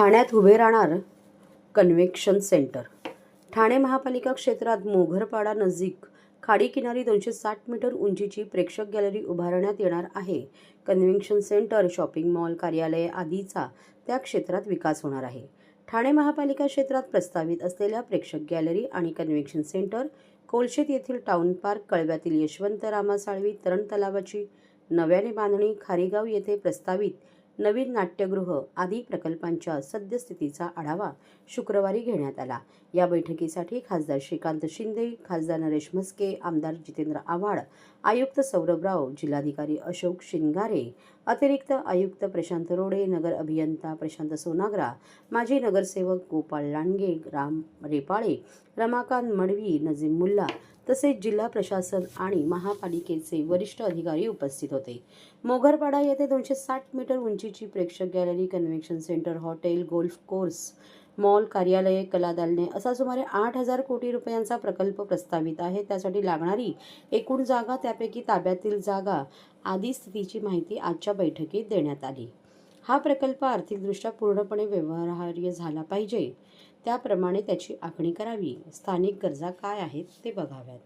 ठाण्यात उभे राहणार कन्व्हेक्शन सेंटर. ठाणे महापालिका क्षेत्रात मोघरपाडा नजीक खाडी किनारी दोनशे साठ मीटर उंचीची प्रेक्षक गॅलरी उभारण्यात येणार आहे. कन्व्हेन्शन सेंटर शॉपिंग मॉल कार्यालय आदीचा त्या क्षेत्रात विकास होणार आहे. ठाणे महापालिका क्षेत्रात प्रस्तावित असलेल्या प्रेक्षक गॅलरी आणि कन्व्हेन्शन सेंटर कोलशेत येथील टाउन पार्क कळव्यातील यशवंत रामा साळवी तरण तलावाची नव्याने बांधणी खारेगाव येथे प्रस्तावित नवीन नाट्यगृह आदी प्रकल्पांच्या सद्यस्थितीचा आढावा शुक्रवारी घेण्यात आला. या बैठकीसाठी खासदार श्रीकांत शिंदे खासदार नरेश म्हस्के आमदार जितेंद्र आव्हाड आयुक्त सौरभ राव जिल्हाधिकारी अशोक शिंगारे अतिरिक्त आयुक्त प्रशांत रोडे नगर अभियंता प्रशांत सोनाग्रा माजी नगरसेवक गोपाळ लांडगे राम रेपाळे रमाकांत मडवी नजीम मुल्ला तसेच जिल्हा प्रशासन आणि महापालिकेचे वरिष्ठ अधिकारी उपस्थित होते. मोगरपाडा येथे दोनशे साठ मीटर उंची उंचीची प्रेक्षक gallery convention centre hotel golf course mall कार्यालये कलादालने असा सुमारे आठ हजार कोटी रुपयांचा प्रकल्प प्रस्तावित आहे. त्यासाठी लागणारी एकूण जागा त्यापैकी ताब्यातील जागा आदी स्थितीची माहिती आजच्या बैठकीत देण्यात आली. हा प्रकल्प आर्थिकदृष्ट्या पूर्णपणे व्यवहार्य झाला पाहिजे. त्याप्रमाणे त्याची आखणी करावी. स्थानिक गरजा काय आहेत ते बघाव्यात.